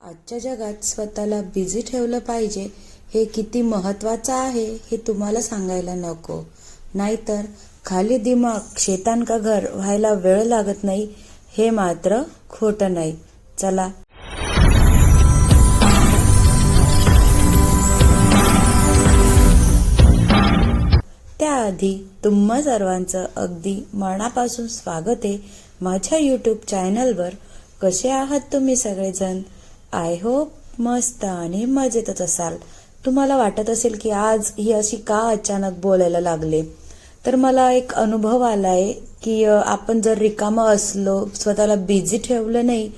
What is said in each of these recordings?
आजच्या जगात स्वतःला बिझी ठेवलं पाहिजे हे किती महत्त्वाचं आहे हे तुम्हाला सांगायला नको. नाहीतर खाली दिमाग शेतान का घर व्हायला वेळ लागत नाही हे मात्र खोटं नाही. चला. त्याआधी तुम्हा सर्वांचं अगदी मनापासून स्वागत आहे. माझ्या यूट्यूब चॅनलवर कसे आहात तुम्ही सगळेजण? आय होप मस्त आणि मजेतच असाल. तुम्हाला वाटत असेल की आज ही अशी का अचानक बोलायला लागले? तर मला एक अनुभव आलाय की आपण जर रिकामं असलो स्वतःला बिझी ठेवलं नाही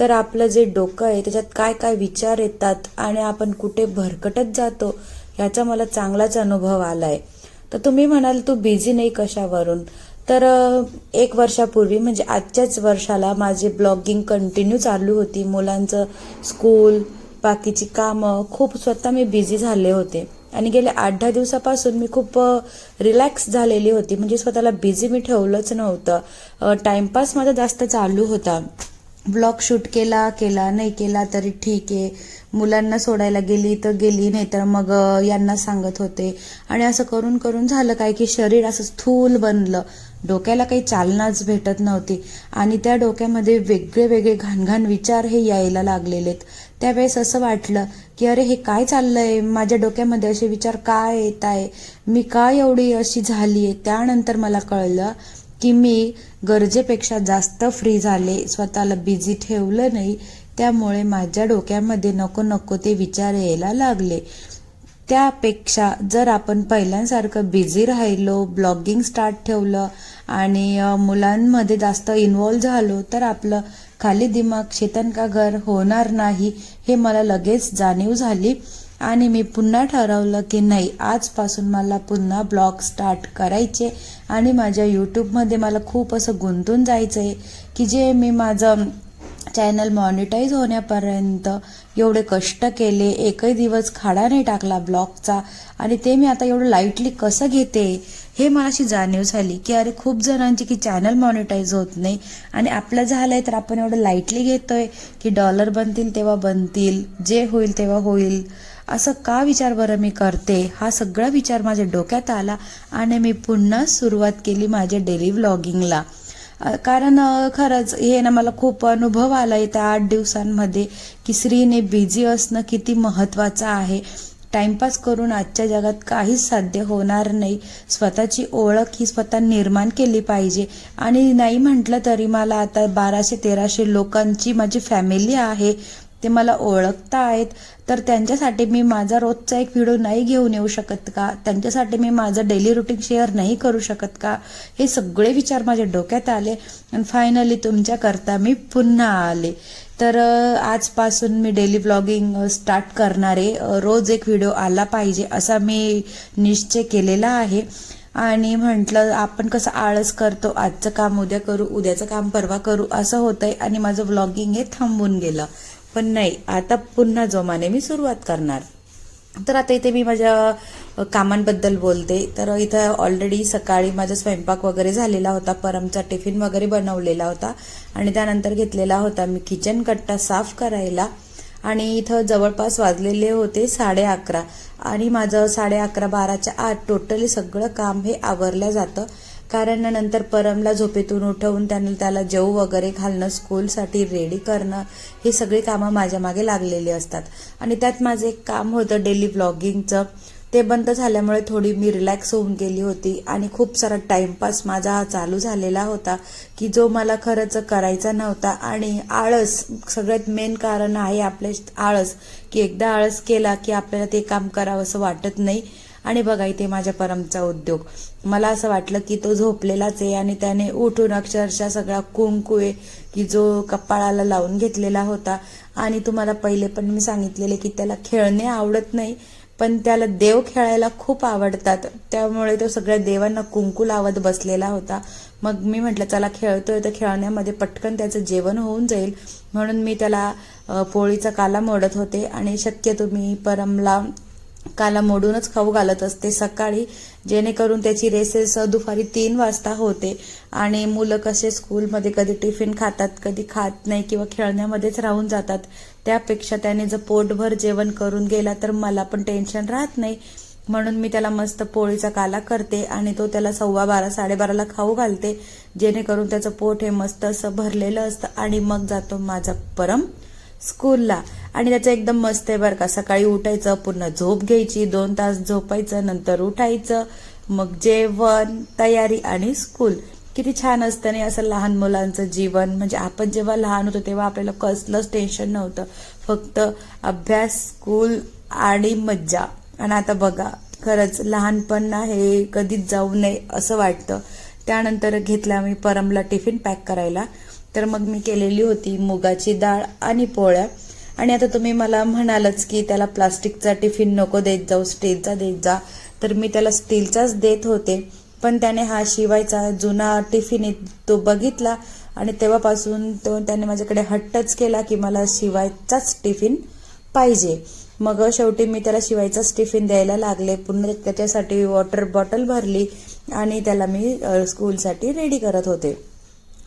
तर आपलं जे डोकं आहे त्याच्यात काय काय विचार येतात आणि आपण कुठे भरकटत जातो ह्याचा मला चांगलाच अनुभव आलाय. तर तुम्ही म्हणाल तू बिझी नाही कशावरून? तर एक वर्षापूर्वी म्हणजे आजच्याच वर्षाला माझे ब्लॉगिंग कंटिन्यू चालू होती. मुलांचं स्कूल बाकीची कामं खूप स्वतः मी बिझी झाले होते. आणि गेल्या आठ दहा दिवसापासून मी खूप रिलॅक्स झालेली होती. म्हणजे स्वतःला बिझी मी ठेवलंच नव्हतं. टाइमपास माझा जास्त चालू होता. ब्लॉग शूट केला केला नाही केला तरी ठीक आहे. मुलांना सोडायला गेली तर गेली नाही तर मग यांना सांगत होते. आणि असं करून करून झालं काय की शरीर असं स्थूल बनलं. डोक्याला काही चालनाच भेटत नव्हती. आणि त्या डोक्यामध्ये वेगळे वेगळे घाणघाण विचार हे यायला लागलेलेत त्यावेळेस असं वाटलं की अरे हे काय चाललंय? माझ्या डोक्यामध्ये असे विचार काय येत आहे? मी काय एवढी अशी झाली आहे? त्यानंतर मला कळलं की मी गरजेपेक्षा जास्त फ्री झाले. स्वतःला बिझी ठेवलं नाही. त्यामुळे माझ्या डोक्यामध्ये नको नको ते विचार यायला लागले. त्यापेक्षा जर आपण पहिल्यांसारखं बिझी राहिलो ब्लॉगिंग स्टार्ट ठेवलं आणि मुलांमध्ये जास्त इन्वॉल्व झालो तर आपलं खाली दिमाग शेतन का घर होणार नाही हे मला लगेच जाणीव झाली. आणि मी पुन्हा ठरवलं की नाही आजपासून मला पुन्हा ब्लॉग स्टार्ट करायचे. आणि माझ्या यूट्यूबमध्ये मला खूप असं गुंतून जायचं आहे की जे मी माझं चॅनल मॉनिटाईज होण्यापर्यंत एवढे कष्ट केले एकही दिवस खाडा नाही टाकला ब्लॉगचा. आणि ते मी आता एवढं लाईटली कसं घेते हे मला अशी जाणीव झाली की अरे खूप जणांची की चॅनल मॉनिटाईज होत नाही. आणि आपलं झालंय तर आपण एवढं लाईटली घेतोय की डॉलर बनतील तेव्हा बनतील जे होईल तेव्हा होईल. असं का विचार बरं मी करते? हा सगळा विचार माझ्या डोक्यात आला आणि मी पुन्हा सुरुवात केली माझ्या डेली व्लॉगिंगला कारण खरंच हे ना मला खूप अनुभव आला आहे त्या आठ दिवसांमध्ये की स्त्रीने बिझी असणं किती महत्त्वाचं आहे. टाइमपास करून आजच्या जगात काहीच साध्य होणार नाही. स्वतःची ओळख ही स्वतः निर्माण केली पाहिजे. आणि नाही म्हटलं तरी मला आता बाराशे तेराशे लोकांची माझी फॅमिली आहे. ते मला ओळखता आहेत तर त्यांच्यासाठी मी माझा रोजचा एक व्हिडिओ नाही घेऊन येऊ शकत का? त्यांच्यासाठी मी माझं डेली रुटीन शेअर नाही करू शकत का? हे सगळे विचार माझ्या डोक्यात आले आणि फायनली तुमच्याकरता मी पुन्हा आले. तर आजपासून मी डेली ब्लॉगिंग स्टार्ट करणारे रोज एक व्हिडिओ आला पाहिजे असा मी निश्चय केलेला आहे. आणि म्हटलं आपण कसं आळस करतो आजचं काम उद्या करू उद्याचं काम परवा करू असं होतंय आणि माझं व्लॉगिंग हे थांबून गेलं. पण नाही आता पुन्हा जोमाने मी सुरुवात करणार. तर आता इथे मी माझ्या कामांबद्दल बोलते. तर इथं ऑलरेडी सकाळी माझा स्वयंपाक वगैरे झालेला होता परमचा टिफिन वगैरे बनवलेला होता आणि त्यानंतर घेतलेला होता मी किचन कट्टा साफ करायला. आणि इथं जवळपास वाजलेले होते साडे अकरा. आणि माझं साडे अकरा बाराच्या आत टोटली सगळं काम हे आवरलं जातं. कारण नंतर परमला झोपेतून उठवून त्याने त्याला जेऊ वगैरे घालणं स्कूलसाठी रेडी करणं हे सगळी कामं माझ्या मागे लागलेली असतात. आणि त्यात माझं एक काम होतं डेली ब्लॉगिंगचं. ते बंद झाल्यामुळे थोडी मी रिलॅक्स होऊन गेली होती आणि खूप सारा टाइमपास माझा हा चालू झालेला होता की जो मला खरंच करायचा नव्हता. आणि आळस सगळ्यात मेन कारण आहे आपले आळस की एकदा आळस केला की आपल्याला ते काम करावं असं वाटत नाही. आणि बघा इथे माझ्या परमचा उद्योग. मला असं वाटलं की तो झोपलेलाच आहे आणि त्याने उठून अक्षरशः सगळा कुंकू आहे की जो कपाळाला लावून घेतलेला होता. आणि तुम्हाला पहिले पण मी सांगितलेले की त्याला खेळणे आवडत नाही पण त्याला देव खेळायला खूप आवडतात. त्यामुळे तो सगळ्या देवांना कुंकू लावत बसलेला होता. मग मी म्हटलं चला खेळतोय तर खेळण्यामध्ये पटकन त्याचं जेवण होऊन जाईल. म्हणून मी त्याला पोळीचा काला मोडत होते आणि शक्यतो मी परमला काला मोडूनच खाऊ घालत असते. सकाळी जेणेकरून त्याची रेसेस दुपारी तीन वाजता होते आणि मुलं कसे स्कूलमध्ये कधी टिफिन खातात कधी खात नाही किंवा खेळण्यामध्येच राहून जातात त्यापेक्षा त्याने जर पोटभर जेवण करून गेला तर मला पण टेन्शन राहत नाही. म्हणून मी त्याला मस्त पोळीचा काला करते आणि तो त्याला सव्वा बारा साडेबाराला खाऊ घालते. जेणेकरून त्याचं पोट हे मस्त असं भरलेलं असतं आणि मग जातो माझा परम स्कूलला. आणि त्याचं एकदम मस्त आहे बरं का. सकाळी उठायचं पूर्ण झोप घ्यायची दोन तास झोपायचं नंतर उठायचं मग जेवण तयारी आणि स्कूल. किती छान असतं नाही असं लहान मुलांचं जीवन. म्हणजे आपण जेव्हा लहान होतो तेव्हा आपल्याला कसलंच टेन्शन नव्हतं. फक्त अभ्यास स्कूल आणि मज्जा. आणि आता बघा खरंच लहानपण हे कधीच जाऊ नये असं वाटतं. त्यानंतर घेतला मी परमला टिफिन पॅक करायला. तर मग मी केलेली होती मुगाची डाळ आणि पोळ्या. आणि आता तुम्ही मला म्हणालच की त्याला प्लास्टिकचा टिफिन नको देत जाऊ स्टीलचा देत जा. तर मी त्याला स्टीलचाच देत होते. पण त्याने हा शिवायचा जुना टिफिन तो बघितला आणि तेव्हापासून तो त्याने माझ्याकडे हट्टच केला की मला शिवायचाच टिफिन पाहिजे. मग शेवटी मी त्याला शिवायचाच टिफिन द्यायला लागले. पुन्हा त्याच्यासाठी वॉटर बॉटल भरली आणि त्याला मी स्कूलसाठी रेडी करत होते.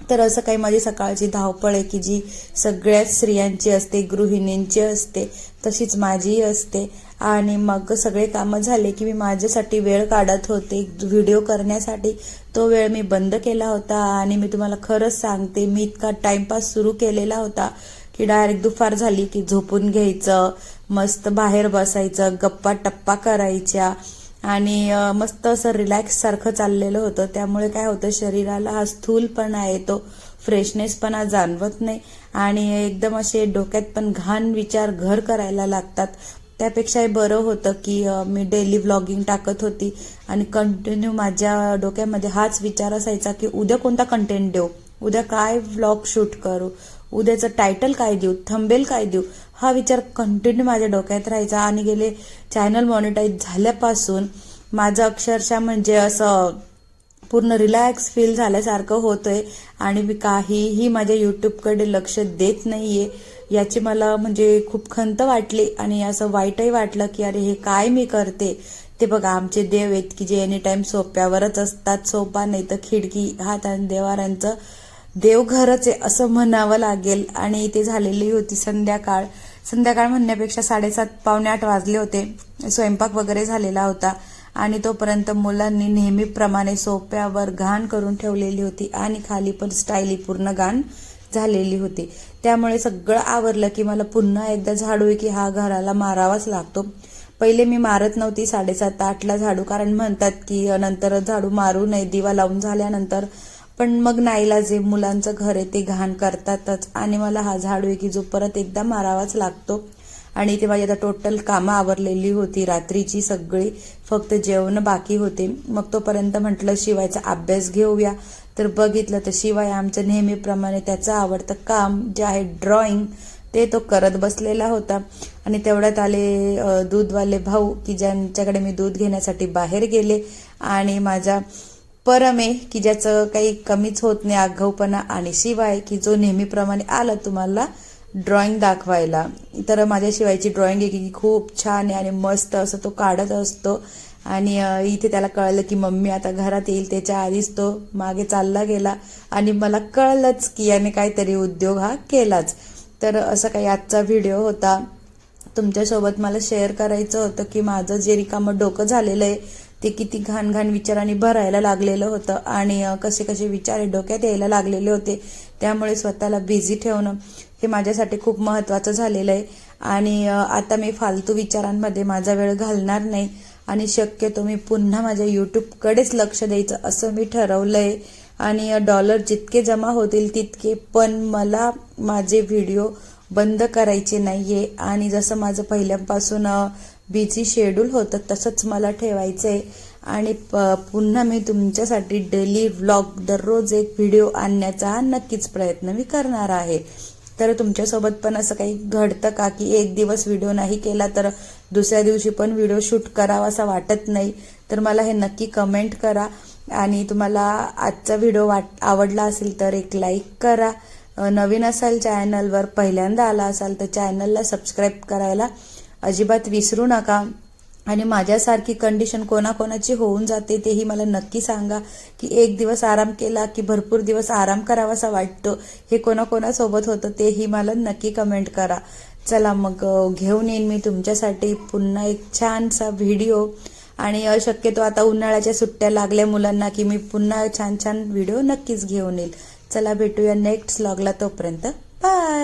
तर असं काही माझी सकाळची धावपळ आहे की जी सगळ्याच स्त्रियांची असते गृहिणींची असते तशीच माझीही असते. आणि मग सगळे कामं झाले की मी माझ्यासाठी वेळ काढत होते. व्हिडिओ करण्यासाठी तो वेळ मी बंद केला होता आणि मी तुम्हाला खरंच सांगते मी इतका टाइमपास सुरू केलेला होता की डायरेक्ट दुपार झाली की झोपून घ्यायचं मस्त बाहेर बसायचं गप्पा टप्पा करायच्या. आणि मस्त असं रिलॅक्स सारखं चाललेलं होतं. त्यामुळे काय होतं शरीराला हा स्थूलपणा येतो फ्रेशनेसपणा जाणवत नाही. आणि एकदम असे डोक्यात पण घाण विचार घर करायला लागतात. त्यापेक्षा हे बरं होतं की मी डेली व्लॉगिंग टाकत होती. आणि कंटिन्यू माझ्या डोक्यामध्ये हाच विचार असायचा की उद्या कोणता कंटेंट देऊ? उद्या काय व्लॉग शूट करू? उद्याचं टायटल काय देऊ? थंबेल काय देऊ? हा विचार कंटिन्यू माझ्या डोक्यात राहायचा आणि गेले चॅनल मॉनिटाईज झाल्यापासून माझं अक्षरशः म्हणजे असं पूर्ण रिलॅक्स फील झाल्यासारखं होतंय. आणि मी काहीही माझ्या यूट्यूबकडे लक्ष देत नाहीये. याची मला म्हणजे खूप खंत वाटली आणि असं वाईटही वाटलं की अरे हे काय मी करते? ते बघा आमचे देव आहेत की जे एनी टाइम सोप्यावरच असतात. सोपा नाही तर खिडकी हा त्या देवारांचं देवघरच आहे असं म्हणावं लागेल. आणि ते झालेली होती संध्याकाळ. संध्याकाळ म्हणण्यापेक्षा साडेसात पावणे आठ वाजले होते. स्वयंपाक वगैरे झालेला होता आणि तोपर्यंत मुलांनी नेहमीप्रमाणे सोप्यावर घाण करून ठेवलेली होती आणि खाली पण स्टाईली पूर्ण घाण झालेली होती. त्यामुळे सगळं आवरलं की मला पुन्हा एकदा झाडू आहे की हा घराला मारावाच लागतो. पहिले मी मारत नव्हती साडेसात आठला झाडू. कारण म्हणतात की नंतर झाडू मारू नये. दिवा लावून झाल्यानंतर पण मग नाईला जे मुलांचं घर आहे ते घाण करतातच. आणि मला हा झाडू आहे की जो परत एकदा मारावाच लागतो. आणि ते माझी आता टोटल कामं आवरलेली होती रात्रीची सगळी. फक्त जेवण बाकी होते. मग तोपर्यंत म्हटलं शिवायचा अभ्यास घेऊया. तर बघितलं तर शिवाय आमचं नेहमीप्रमाणे त्याचं आवडतं काम जे आहे ड्रॉइंग ते तो करत बसलेला होता. आणि तेवढ्यात आले दूधवाले भाऊ की ज्यांच्याकडे मी दूध घेण्यासाठी बाहेर गेले. आणि माझा परम आहे की ज्याचं काही कमीच होत नाही आगाऊपणा आणि शिवाय की जो नेहमीप्रमाणे आला तुम्हाला ड्रॉइंग दाखवायला. तर माझ्या शिवायची ड्रॉइंग आहे की खूप छान आहे आणि मस्त असं तो काढत असतो. आणि इथे त्याला कळलं की मम्मी आता घरात येईल त्याच्या आधीच तो मागे चालला गेला. आणि मला कळलंच की याने काहीतरी उद्योग हा केलाच. तर असं काही आजचा व्हिडिओ होता. तुमच्यासोबत मला शेअर करायचं होतं की माझं जे रिकामं डोकं झालेलं आहे ते किती घाण घाण विचारांनी भरायला लागलेलं होतं आणि कसे कसे विचार हे डोक्यात यायला लागलेले होते. त्यामुळे स्वतःला बिझी ठेवणं हे माझ्यासाठी खूप महत्त्वाचं झालेलं आहे. आणि आता मी फालतू विचारांमध्ये माझा वेळ घालणार नाही आणि शक्यतो मी पुन्हा माझ्या यूट्यूबकडेच लक्ष द्यायचं असं मी ठरवलं आहे आणि डॉलर जितके जमा होतील तितके पण मला माझे व्हिडिओ बंद करायचे नाहीये. आणि जसं माझं पहिल्यापासून बिझी शेड्यूल होतं तसंच मला ठेवायचं आहे आणि प- पुन्हा मी तुमच्यासाठी डेली व्लॉग दररोज एक व्हिडिओ आणण्याचा नक्कीच प्रयत्न मी करणार आहे. तर तुमच्यासोबत पण असं काही घडतं का की एक दिवस व्हिडिओ नाही केला तर दुसऱ्या दिवशी पण व्हिडिओ शूट करावा असा वाटत नाही? तर मला हे नक्की कमेंट करा. आणि तुम्हाला आजचा व्हिडिओ वाट आवडला असेल तर एक लाईक करा. नवीन असाल चॅनलवर पहिल्यांदा आला असाल तर चॅनलला सबस्क्राईब करायला अजिबात विसरू नका. आणि माझ्यासारखी कंडिशन कोणाकोणाची होऊन जाते तेही मला नक्की सांगा की एक दिवस आराम केला की भरपूर दिवस आराम करावासा वाटतो. हे कोणाकोणासोबत होतं तेही मला नक्की कमेंट करा. चला मग घेऊन येईन मी तुमच्यासाठी पुन्हा एक छानसा व्हिडिओ आणि अशक्यतो शक्यतो आता उन्हाळ्याच्या सुट्ट्या लागल्या मुलांना की मी पुन्हा छान छान व्हिडिओ नक्कीच घेऊन येईल. चला भेटूया नेक्स्ट व्लॉगला तोपर्यंत. बाय